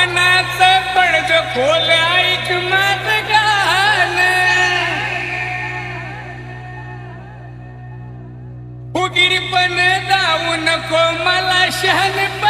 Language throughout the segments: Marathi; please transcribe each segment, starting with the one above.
कानाच पडग खोल ऐक माझ गान उगीर पण जाऊ नको मला शहाणपण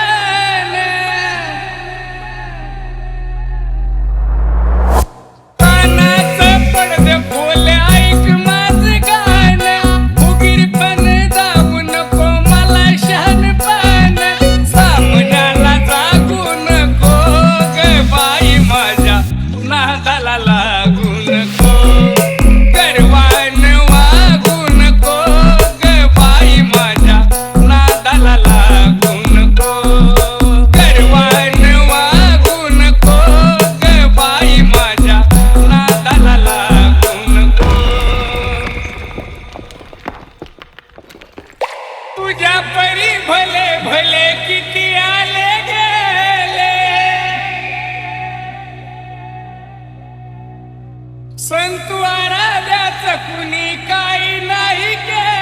भले भले किती आले गेले. संतू आराध्याच कुणी काही नाही केले.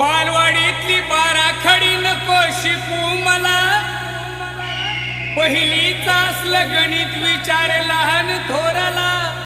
बालवाडीतली बाराखडी नको शिकू मला. पहिली असलं गणित विचार लहान थोराला.